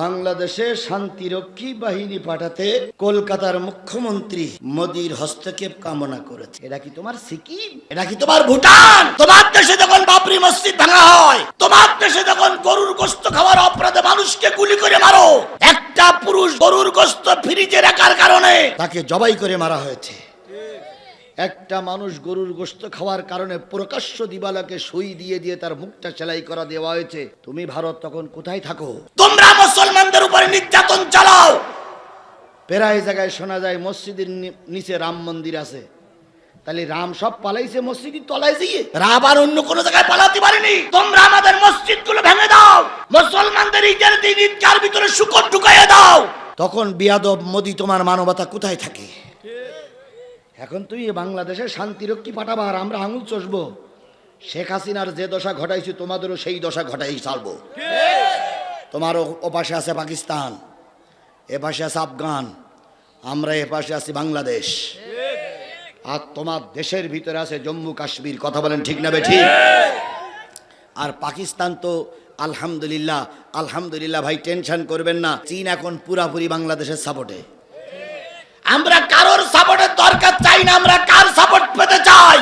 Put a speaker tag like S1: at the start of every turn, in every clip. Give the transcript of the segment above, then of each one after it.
S1: বাংলাদেশে শান্তিরক্ষী বাহিনী পাঠাতে কলকাতার মুখ্যমন্ত্রী মোদির হস্তক্ষেপ কামনা করেছে। এটা কি তোমার সিকিম? এটা কি তোমার ভুটান? তোমার দেশে যখন বাবরি মসজিদ ভাঙা হয়, তোমার দেশে যখন গরুর গোস্ত খাওয়ার অপরাধে মানুষকে গুলি করে মারো, একটা পুরুষ গরুর গোস্ত ফ্রিজে রাখার কারণে তাকে জবাই করে মারা হয়েছে। একটা মানুষ গরুর গোস্ত খাওয়ার কারণে প্রকাশ্য দিবালাকে সই দিয়ে দিয়ে তার মুখটা সেলাই করা দেওয়া হয়েছে। তুমি ভারত তখন কোথায় থাকো? তোমরা মুসলমানদের উপরে নির্যাতন চালাও। প্রায় জায়গায় শোনা যায় মসজিদের নিচে রাম মন্দির আছে। তাহলে রাম সব পালাইছে মসজিদের তলায় দিয়ে রাম আর অন্য কোনো জায়গায় পালাতে পারেনি। তোমরা আমাদের মসজিদগুলো ভেঙে দাও। মুসলমানদের ঈদের দিন ঈদগার ভিতরে শুকর ঢুকাইয়ে দাও। তখন বিয়াদব মোদি তোমার মানবতা কোথায় থাকে? এখন তুই বাংলাদেশে শান্তিরক্ষী পাঠাবা আর আমরা আঙুল চষবো। শেখ হাসিনার যে দশা ঘটাইছি তোমাদেরও সেই দশা ঘটাই ছাড়বো তোমার ও- ও পাশে আছে পাকিস্তান এ পাশে আছে আফগান আমরা এ পাশে আছি বাংলাদেশ। আর তোমার দেশের ভিতরে আছে জম্মু কাশ্মীর কথা বলেন ঠিক না বে ঠিক? আর পাকিস্তান তো আলহামদুলিল্লাহ আলহামদুলিল্লাহ ভাই টেনশন করবেন না। চীন এখন পুরাপুরি বাংলাদেশের সাপোর্টে আমরা কারোর সাপোর্টের দরকার চাই না আমরা কার সাপোর্ট পেতে চাই?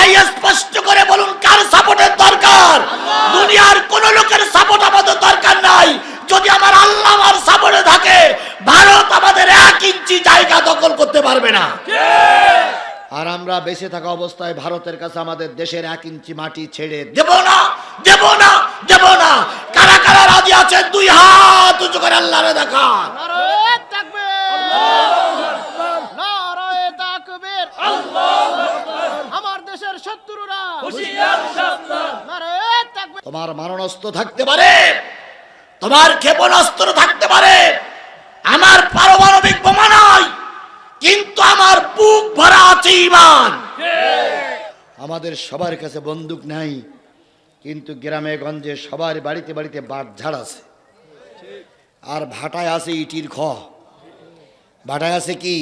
S1: এই স্পষ্ট করে বলুন কার সাপোর্টের দরকার? দুনিয়ার কোন লোকের সাপোর্ট আমাদের দরকার নাই। যদি আমার আল্লাহ আমার সাপোর্টে থাকে ভারত আমাদের এক ইঞ্চি জায়গা দখল করতে পারবে না। আর আমরা বেঁচে থাকা অবস্থায় ভারতের কাছে আমাদের দেশের এক ইঞ্চি মাটি ছেড়ে দেব না দেব না দেব না। কারা কারা রাজি আছে দুই হাত উঁচু করে আল্লাহরে দেখান। তোমার মারণাস্ত্র থাকতে পারে, তোমার ক্ষেপণাস্ত্র থাকতে পারে, আমার পারমাণবিক বোমা নাই কিন্তু আমার বুক ভরা আছে ইমান আমাদের সবার কাছে বন্দুক নাই, কিন্তু গ্রামে গঞ্জে সবার বাড়িতে বাড়িতে বাট ঝাড় আছে। আর ভাটায় আছে ইটির খ। ভাটায় আছে কি?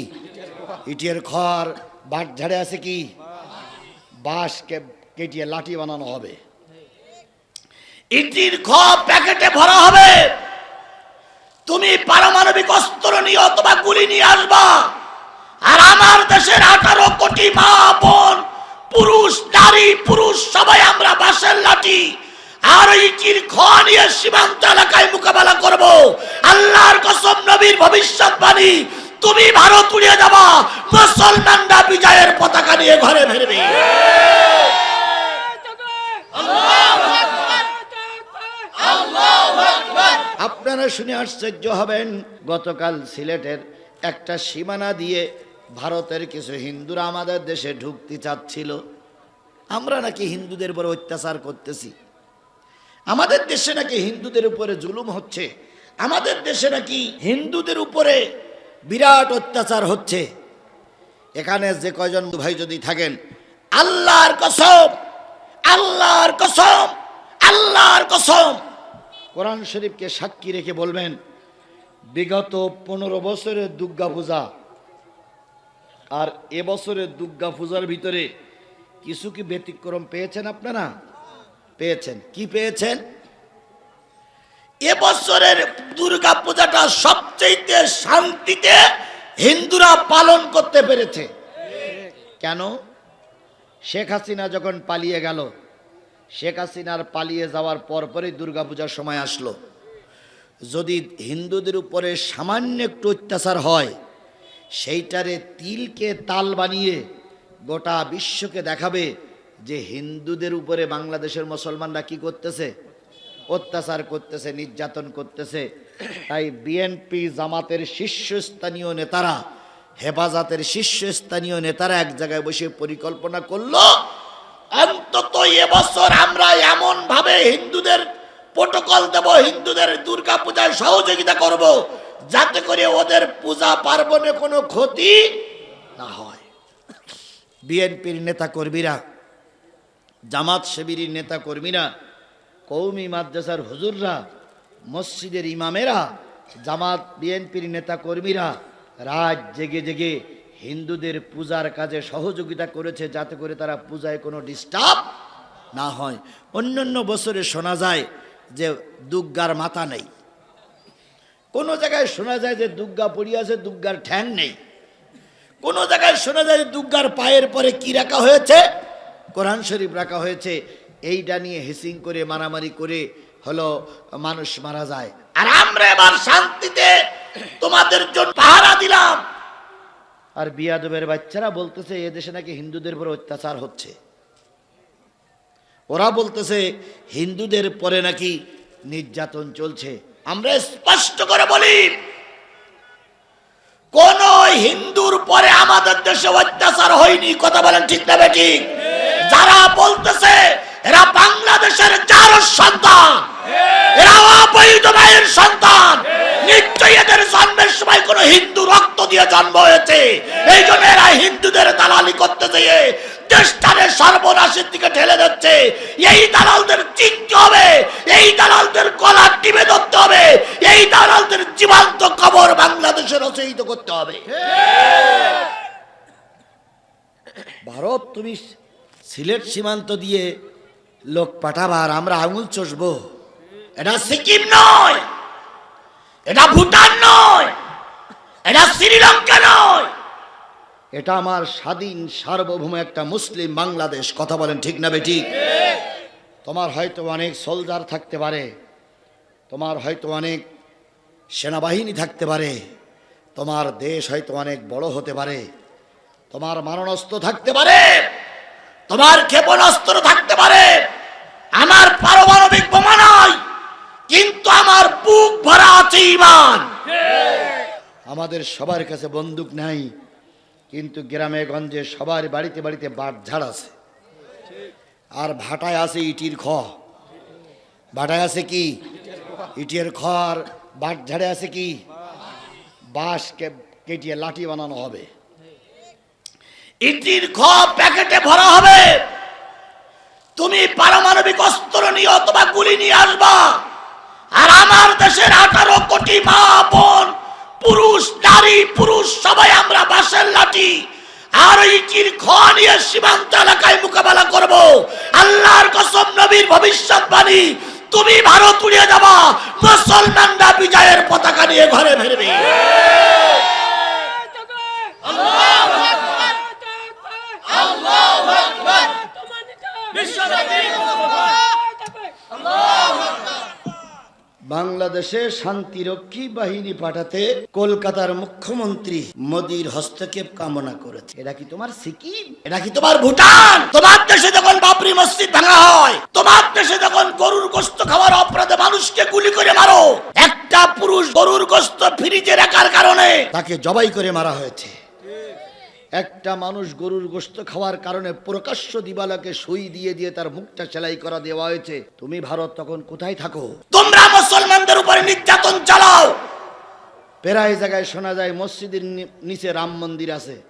S1: ইটের খড় বাট ঝাড়ে আছে কি? বাঁশ কে- কেটিয়ে লাঠি বানানো হবে। ইটির খ প্যাকেটে ভরা হবে। তুমি পারমাণবিক অস্ত্র নিয়ে অথবা গুলি নিয়ে আসবা। আর আমার দেশের আঠারো কোটি মা বোন, পুরুষ, নারী, পুরুষ, সবাই আমরা বাঁশের লাঠি। আর ইটির খ নিয়ে সীমান্ত এলাকায় মোকাবেলা করব। আল্লাহর কসম, নবীর ভবিষ্যৎবাণী, তুমি ভারত উড়িয়ে যাবা মুসলমানরা বিজয়ের পতাকা নিয়ে ঘরে ফিরবে। আপনারা শুনে আশ্চর্য হবেন, গতকাল সিলেটের একটা সীমানা দিয়ে ভারতের কিছু হিন্দুরা আমাদের দেশে ঢুকতে চাচ্ছিল। আমরা নাকি হিন্দুদের উপর অত্যাচার করতেছি। আমাদের দেশে নাকি হিন্দুদের উপরে জুলুম হচ্ছে। আমাদের দেশে নাকি হিন্দুদের উপরে বিরাট অত্যাচার হচ্ছে। এখানে যে কয়জন ভাই যদি থাকেন, আল্লাহর কসম আল্লাহর কসম আল্লাহর কসম। কোরআন শরীফকে সাক্ষী রেখে বলবেন, বিগত পনেরো বছরের দুর্গা পূজা আর এবছরের দুর্গা পূজার ভিতরে কিছু কি ব্যতিক্রম পেয়েছেন আপনারা? পেয়েছেন। কি পেয়েছেন? এবছরের দুর্গা পূজাটা সবচেয়ে শান্তিতে হিন্দুরা পালন করতে পেরেছে। কেন? শেখ হাসিনা যখন পালিয়ে গেল শেখ হাসিনার পালিয়ে যাওয়ার পরপরই দুর্গাপূজার সময় আসলো। যদি হিন্দুদের উপরে সামান্য একটু অত্যাচার হয়, সেইটারে তিলকে তাল বানিয়ে গোটা বিশ্বকে দেখাবে যে হিন্দুদের উপরে বাংলাদেশের মুসলমানরা কি করতেছে, অত্যাচার করতেছে, নির্যাতন করতেছে। তাই বিএনপি জামাতের শীর্ষস্থানীয় নেতারা, হেফাজতের শীর্ষস্থানীয় নেতারা এক জায়গায় বসে পরিকল্পনা করল এবছর আমরা এমন ভাবে হিন্দুদের প্রোটোকল দেব, হিন্দুদের দুর্গা পূজায় সহযোগিতা করব, যাতে করে ওদের পূজা পার্বণে কোনো ক্ষতি না হয়। বিএনপির নেতা কর্মীরা জামাত শিবিরের নেতা কর্মীরা কৌমি মাদ্রাসার হুজুররা, মসজিদের ইমামেরা, জামাত বিএনপির নেতা কর্মীরা রাত জেগে জেগে হিন্দুদের পূজার কাজে সহযোগিতা করেছে, যাতে করে তারা পূজায় কোনো ডিস্টার্ব না হয়। অন্যান্য বছরে শোনা যায় যে দুর্গার মাথা নেই। কোন জায়গায় শোনা যায় যে দুর্গা পড়িয়াছে দুর্গার ঠ্যাং নেই। কোন জায়গায় শোনা যায় যে দুর্গার পায়ের পরে কি রাখা হয়েছে? কোরআন শরীফ রাখা হয়েছে। এইটা নিয়ে হিসিং করে, মারামারি করে হলো মানুষ মারা যায়। আর আমরা এবার শান্তিতে তোমাদের জন্য পাহারা দিলাম। আর বিয়াদবের বাচ্চারা বলতেছে, এ দেশে নাকি হিন্দুদের উপর অত্যাচার হচ্ছে। ওরা বলতেছে, হিন্দুদের পরে নাকি নির্যাতন চলছে। আমরা স্পষ্ট করে বলি, কোন হিন্দুর পরে আমাদের দেশে অত্যাচার হয়নি, কথা বলেন ঠিক না ঠিক? যারা বলতেছে, এরা বাংলাদেশের যার সন্তান, এরা অবৈধ মায়ের সন্তান, নিশ্চয়ই এদের জন্মের সময় হিন্দুদের করতে যেয়ে দেশটারে সর্বনাশের দিকে ঠেলে দিচ্ছে। এই দালালদের চিনতে হবে, এই দালালদের গলা টিপে ধরতে হবে, এই দালালদের জীবন্ত খবর বাংলাদেশে রচয়িত করতে হবে। ভারত, তুমি সিলেট সীমান্ত দিয়ে লোক পাঠাবার আমরা আঙুল চষবো। এটা সিকিম নয়, এটা ভুটান নয়, এটা শ্রীলঙ্কা নয়। এটা আমার স্বাধীন, সার্বভৌম একটা মুসলিম বাংলাদেশ। কথা বলেন ঠিক না বেটি তোমার হয়তো অনেক সোলজার থাকতে পারে, তোমার হয়তো অনেক সেনাবাহিনী থাকতে পারে, তোমার দেশ হয়তো অনেক বড় হতে পারে, তোমার মারণাস্ত্র থাকতে পারে, তোমার ক্ষেপণাস্ত্র থাকতে পারে, আমার পারমাণবিক বোমা নয়, কিন্তু আমার বুক ভরা আছে ইমান। আমাদের সবার কাছে বন্দুক নাই কিন্তু গ্রামে গঞ্জে সবার বাড়িতে বাড়িতে বাট ঝাড় আছে। আর ভাটায় আছে ইটির খ। ভাটায় আছে কি? ইটের খড় বাট ঝাড়ে আছে কি? বাঁশ কেটিয়ে লাঠি বানানো হবে। ইটির খ প্যাকেটে ভরা হবে। তুমি পারমাণবিক অস্ত্র নিয়ে অথবা গুলি নিয়ে আসবা। আর আমার দেশের আঠারো কোটি মা বোন পুরুষ নারী পুরুষ সবাই আমরা বাঁশের লাঠি। আর ইটির খ নিয়ে সীমান্ত এলাকায় মোকাবেলা করব। আল্লাহর কসম নবীর ভবিষ্যৎবাণী তুমি ভারত উড়িয়ে যাবা মুসলমানরা বিজয়ের পতাকা নিয়ে ঘরে ফিরবে। বাংলাদেশে শান্তিরক্ষী বাহিনী পাঠাতে কলকাতার মুখ্যমন্ত্রী মোদির হস্তক্ষেপ কামনা করেছে। এটা কি তোমার সিকিম? এটা কি তোমার ভুটান? তোমার দেশে যখন বাবরি মসজিদ ভাঙা হয়, তোমার দেশে যখন গরুর গোস্ত খাওয়ার অপরাধে মানুষকে গুলি করে মারো, একটা পুরুষ গরুর গোস্ত ফ্রিজে রাখার কারণে তাকে জবাই করে মারা হয়েছে। একটা মানুষ গরুর গোস্ত খাওয়ার কারণে প্রকাশ্য দিবালাকে সুই দিয়ে দিয়ে তার মুখটা সেলাই করা দেওয়া হয়েছে। তুমি ভারত তখন কোথায় থাকো? তোমরা মুসলমানদের উপরে নির্যাতন চালাও! প্রায় জায়গায় শোনা যায় মসজিদের নিচে রাম মন্দির আছে।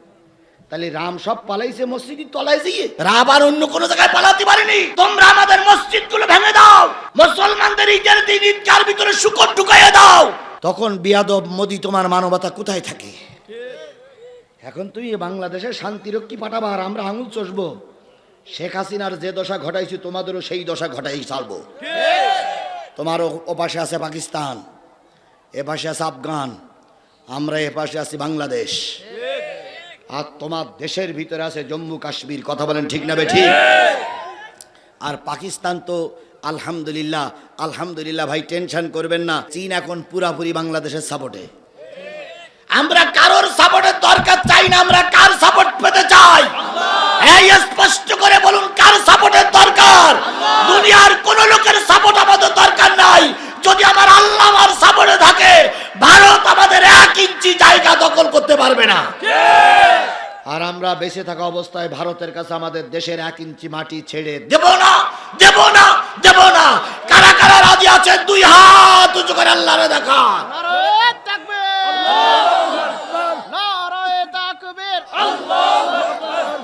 S1: তাহলে রাম সব পালাইছে মসজিদের তলায় দিয়ে রাম আর অন্য কোনো জায়গায় পালাতে পারেনি। তোমরা আমাদের মসজিদগুলো ভেঙে দাও! মুসলমানদের ঈদের দিন ঈদগার ভিতরে শুকর ঢুকাইয়ে দাও! তখন বিয়াদব মোদি তোমার মানবতা কোথায় থাকে? এখন তুই বাংলাদেশে শান্তিরক্ষী পাঠাবার, আমরা আঙুল চষবো। শেখ হাসিনার যে দশা ঘটাইছি, তোমাদেরও সেই দশা ঘটাই ছাড়বো। তোমার ও- ও পাশে আছে পাকিস্তান এ পাশে আছে আফগান, আমরা এ পাশে আছি বাংলাদেশ। আর তোমার দেশের ভিতরে আছে জম্মু কাশ্মীর, কথা বলেন ঠিক না বে ঠিক? আর পাকিস্তান তো আলহামদুলিল্লাহ আলহামদুলিল্লাহ ভাই, টেনশন করবেন না, চীন এখন পুরাপুরি বাংলাদেশের সাপোর্টে আমরা কারোর সাপোর্টের দরকার চাই না আমরা কার সাপোর্ট পেতে চাই? এই স্পষ্ট করে বলুন কার সাপোর্টের দরকার? দুনিয়ার কোন লোকের সাপোর্ট আমাদের দরকার নাই। যদি আমার আল্লাহ আমার সাপোর্টে থাকে ভারত আমাদের এক ইঞ্চি জায়গা দখল করতে পারবে না। আর আমরা বেঁচে থাকা অবস্থায় ভারতের কাছে আমাদের দেশের এক ইঞ্চি মাটি ছেড়ে দেব না দেব না দেব না। কারা কারা রাজি আছে দুই হাত উঁচু করে আল্লাহরে দেখা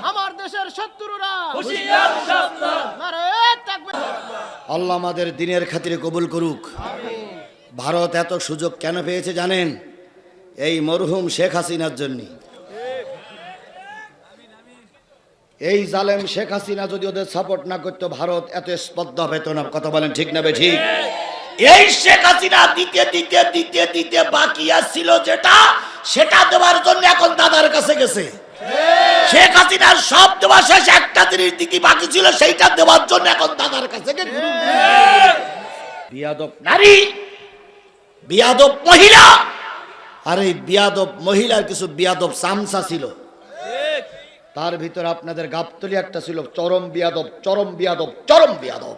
S2: আমার দেশের শত্রুরা।
S1: আল্লাহ আমাদের দিনের খাতিরে কবুল করুক। ভারত এত সুযোগ কেন পেয়েছে জানেন? এই মরহুম শেখ হাসিনার জন্য। এই জালেম শেখ হাসিনা যদি ওদের সাপোর্ট না করতো ভারত এত স্পর্ধা পেত না। কথা বলেন ঠিক না বে ঠিক? এই শেখ হাসিনা দিতে দিতে দিতে দিতে বাকি আসছিল যেটা সেটা দেওয়ার জন্য এখন দাদার কাছে গেছে। শেখ হাসিনার সব দেওয়া শেষ একটা জিনিস দিকে বাকি ছিল সেইটা দেওয়ার জন্য এখন দাদার কাছে বিয়াদব নারী বিয়াদব মহিলা। আর এই বিয়াদব মহিলার কিছু বিয়াদব সামসা ছিল। তার ভিতরে আপনাদের গাবতলি একটা ছিল চরম বিয়াদব চরম বিয়াদব চরম বিয়াদব।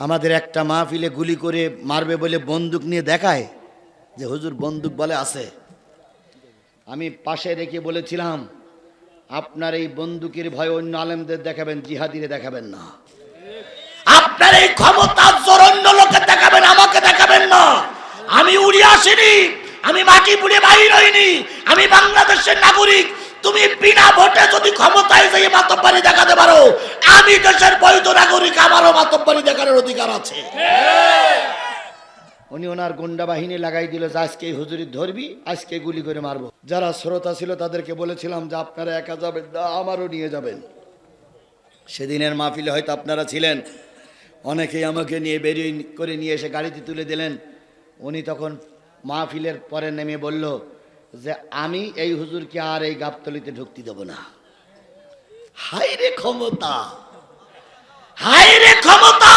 S1: আমাদের একটা মাহফিলে গুলি করে মারবে বলে বন্দুক নিয়ে দেখায় যে হুজুর বন্দুক বলে আছে। আমি পাশে রেখে বলেছিলাম, আপনার এই বন্দুকের ভয় অন্য আলেমদের দেখাবেন, জিহাদিরে দেখাবেন না। আপনার এই ক্ষমতা জোর অন্য লোকে দেখাবেন, আমাকে দেখাবেন না। আমি উড়ে আসিনি, আমি মাটি পুড়ে বাহির হইনি, আমি বাংলাদেশের নাগরিক। তুমি বিনা ভোটে যদি ক্ষমতায় যাই মাতব্বারি দেখাতে পারো, আমি দেশের বৈধ নাগরিক, আমারও মাতব্বারি দেখানোর অধিকার আছে। উনি ওনার গুন্ডা বাহিনী লাগাই দিল যে আজকে এই হুজুরি ধরবি, আজকে গুলি করে মারবো। যারা শ্রোতা ছিল তাদেরকে বলেছিলাম যে আপনারা একা যাবেন আমারও নিয়ে যাবেন। সেদিনের মাহফিলে হয়তো আপনারা ছিলেন। অনেকেই আমাকে নিয়ে বেরিয়ে করে নিয়ে এসে গাড়িতে তুলে দিলেন। উনি তখন মাহফিলের পরে নেমে বলল যে আমি এই হুজুরকে আর এই গাবতলিতে ঢুকতে দেব না। হাই রে ক্ষমতা! হাই রে ক্ষমতা!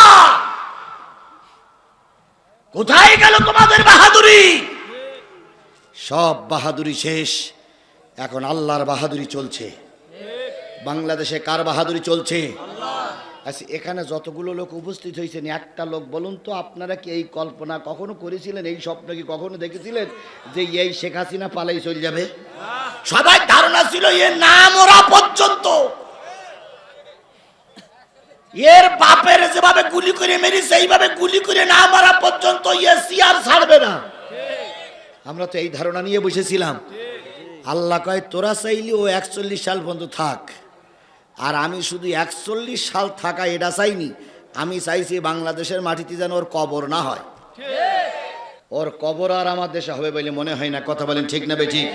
S1: কোথায় গেল তোমাদের বাহাদুরি? সব বাহাদুরি শেষ। এখন আল্লাহর বাহাদুরি চলছে। বাংলাদেশে কার বাহাদুরি চলছে? আচ্ছা এখানে যতগুলো লোক উপস্থিত হয়েছেন একটা লোক বলুন তো আপনারা কি এই কল্পনা কখনো করেছিলেন এই স্বপ্ন কি কখনো দেখেছিলেন যে এই শেখ হাসিনা পালাই চলে যাবে? সবাই ধারণা ছিল এ না মরা পর্যন্ত। এর বাপের যেভাবে গুলি করে মেরি সেইভাবে গুলি করে না মারা পর্যন্ত এসি আর ছাড়বে না। আমরা তো এই ধারণা নিয়ে বসেছিলাম। আল্লাহ কয় তোরা চাইলি ও একচল্লিশ সাল পর্যন্ত থাক। আর আমি শুধু একচল্লিশ সাল থাকা এটা চাইনি। আমি চাইছি বাংলাদেশের মাটিতে যেন ওর কবর না হয়। ওর কবর আর আমার দেশে হবে বলে মনে হয় না। কথা বলেন ঠিক না বেঠিক?